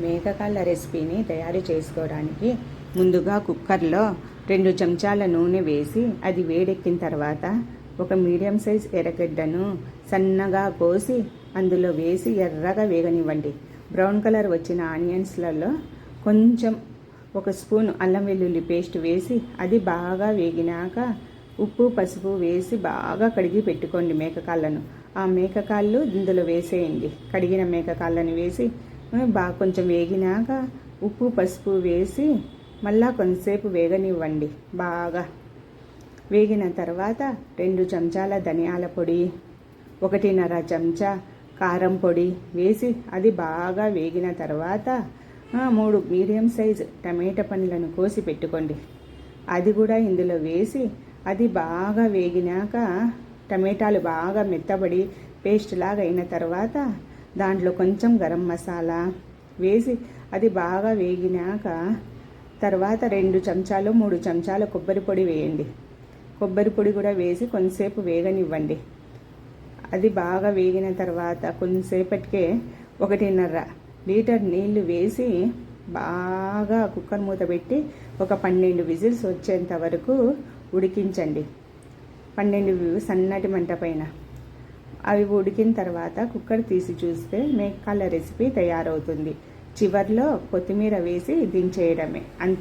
మేకకాళ్ళ రెసిపీని తయారు చేసుకోవడానికి ముందుగా కుక్కర్లో రెండు చెంచాల నూనె వేసి అది వేడెక్కిన తర్వాత ఒక మీడియం సైజ్ ఎర్రగడ్డను సన్నగా కోసి అందులో వేసి ఎర్రగా వేగనివ్వండి. బ్రౌన్ కలర్ వచ్చిన ఆనియన్స్లలో కొంచెం ఒక స్పూన్ అల్లం వెల్లుల్లి పేస్ట్ వేసి అది బాగా వేగినాక ఉప్పు పసుపు వేసి బాగా కడిగి పెట్టుకోండి మేకకాళ్ళను. ఆ మేకకాళ్ళు ఇందులో వేసేయండి. కడిగిన మేకకాళ్ళని వేసి బాగా కొంచెం వేగినాక ఉప్పు పసుపు వేసి మళ్ళా కొంతసేపు వేగనివ్వండి. బాగా వేగిన తర్వాత రెండు చెంచాల ధనియాల పొడి ఒకటిన్నర చెంచా కారం పొడి వేసి అది బాగా వేగిన తర్వాత మూడు మీడియం సైజ్ టమాటా పండ్లను కోసి పెట్టుకోండి. అది కూడా ఇందులో వేసి అది బాగా వేగినాక టమాటాలు బాగా మెత్తబడి పేస్ట్ లాగా అయిన తర్వాత దాంట్లో కొంచెం గరం మసాలా వేసి అది బాగా వేగినాక తర్వాత రెండు చెంచాలు మూడు చెంచాల కొబ్బరి పొడి వేయండి. కొబ్బరి పొడి కూడా వేసి కొంతసేపు వేగనివ్వండి. అది బాగా వేగిన తర్వాత కొంతసేపటికే ఒకటిన్నర లీటర్ నీళ్ళు వేసి బాగా కుక్కర్ మూత పెట్టి ఒక పన్నెండు విజిల్స్ వచ్చేంత వరకు ఉడికించండి. పన్నెండు సన్నటి మంట పైన. అవి ఉడికిన తర్వాత కుక్కర్ తీసి చూస్తే మేకాల రెసిపీ తయారవుతుంది. చివర్లో కొత్తిమీర వేసి దించేయడమే. అంతే.